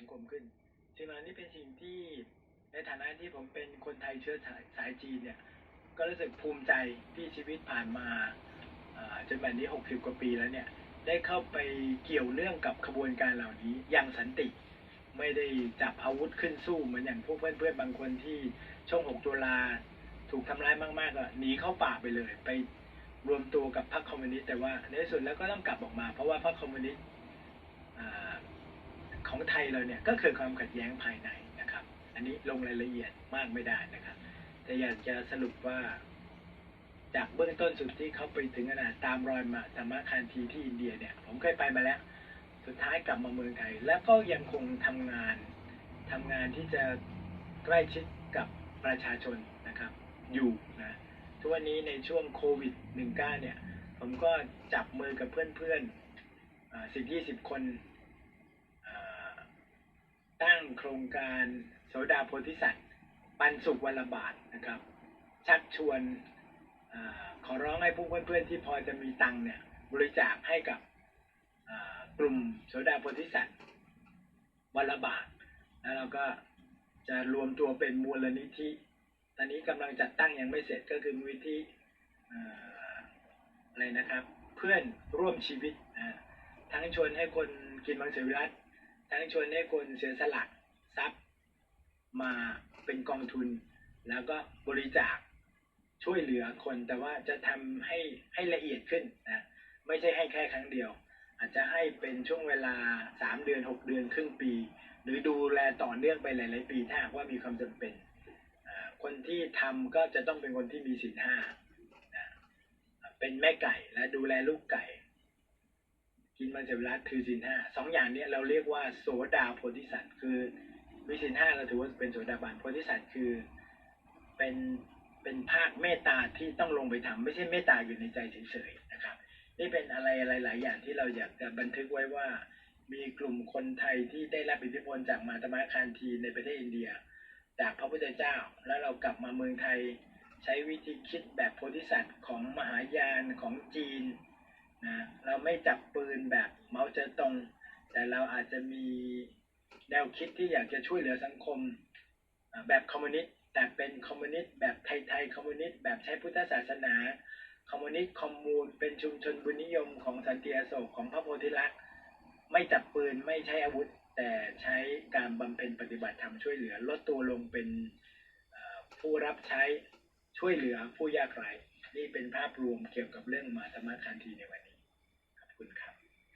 สังคมขึ้นสิ่งเหล่านี้เป็นสิ่งที่ในฐานะที่ผมเป็นคนไทยเชื้อสายสายจีนเนี่ย ก็รู้สึกภูมิใจที่ชีวิตผ่านมาจนแบบนี้ 60 กว่าปีแล้วเนี่ย ได้เข้าไปเกี่ยวเนื่องกับขบวนการเหล่านี้อย่างสันติ ไม่ได้จับอาวุธขึ้นสู้เหมือนอย่างพวกเพื่อนๆบางคนที่ช่วง 6 ตุลาถูกทำร้ายมากๆก็หนีเข้าป่าไปเลย ไปรวมตัวกับพรรคคอมมิวนิสต์แต่ว่าในที่สุดแล้วก็ต้องกลับออกมา เพราะว่าพรรคคอมมิวนิสต์ ของไทยเราเนี่ยก็คือความขัดแย้งภายในนะครับ อันนี้ลงรายละเอียดมากไม่ได้นะครับ แต่อยากจะสรุปว่า จากเบื้องต้นสุดที่เขาไปถึงขนาดตามรอยมาธรรมคานทีที่อินเดียเนี่ย ผมเคยไปมาแล้ว สุดท้ายกลับมาเมืองไทย แล้วก็ยังคงทำงานทำงานที่จะใกล้ชิดกับประชาชนนะครับ อยู่นะทุกวันนี้ในช่วงโควิด -19 เนี่ย ผมก็จับมือกับเพื่อนๆสิบยี่สิบคน โครงการโสดาโพธิสัตว์ปันสุขวันละบาทนะครับ ชักชวนอขอร้องให้ผู้เพื่อนๆที่พอจะมีตังค์เนี่ย บริจาคให้กับกลุ่มโสดาโพธิสัตว์วันละบาท แล้วเราก็จะรวมตัวเป็นมูลนิธิ ตอนนี้กำลังจัดตั้งยังไม่เสร็จก็คือมูลนิธิอะไรนะครับ เพื่อนร่วมชีวิตทั้งชวนให้คนกินมังสวิรัตทั้งชวนให้คนเสียสละ ทรัพย์มาเป็นกองทุน แล้วก็บริจาคช่วยเหลือคนแต่ว่าจะทำให้ให้ละเอียดขึ้นนะไม่ใช่ให้แค่ครั้งเดียว อาจจะให้เป็นช่วงเวลาสามเดือนหกเดือนครึ่งปี หรือดูแลต่อเนื่องไปหลาย ๆ ปีถ้าหากว่ามีความจำเป็นคนที่ทำก็จะต้องเป็นคนที่มีศีลห้าเป็นแม่ไก่และดูแลลูกไก่ กินมังสวิรัตคือศีลห้าสองอย่างนี้เราเรียกว่าโสดาโพธิสัตว์คือ วิศีลห้าเราถือว่าเป็นโสดาบันโพธิสัตว์คือเป็นเป็นภาคเมตตาที่ต้องลงไปทำไม่ใช่เมตตาอยู่ในใจเฉยๆนะครับ นี่เป็นอะไรอะไรหลายอย่างที่เราอยากจะบันทึกไว้ว่า มีกลุ่มคนไทยที่ได้รับอิทธิพลจากมาตมะคานทีในประเทศอินเดีย จากพระพุทธเจ้า แล้วเรากลับมาเมืองไทยใช้วิธีคิดแบบโพธิสัตว์ของมหายานของจีนนะเราไม่จับปืนแบบเมาเจ๋อตงแต่เราอาจจะมี แนวคิดที่อยากจะช่วยเหลือสังคมแบบคอมมิวนิสต์แต่เป็นคอมมิวนิสต์แบบไทยๆคอมมิวนิสต์แบบใช้พุทธศาสนาคอมมิวนิสต์คอมมูนเป็นชุมชนบุญนิยมของสันติอโศกของพระโพธิลักษณ์ไม่จับปืนไม่ใช้อาวุธ แต่ใช้การบำเพ็ญปฏิบัติธรรมช่วยเหลือ ลดตัวลงเป็นผู้รับใช้ช่วยเหลือผู้ยากไร้นี่เป็นภาพรวมเกี่ยวกับเรื่องมาธรรมคันธีในวันนี้ขอบคุณครับ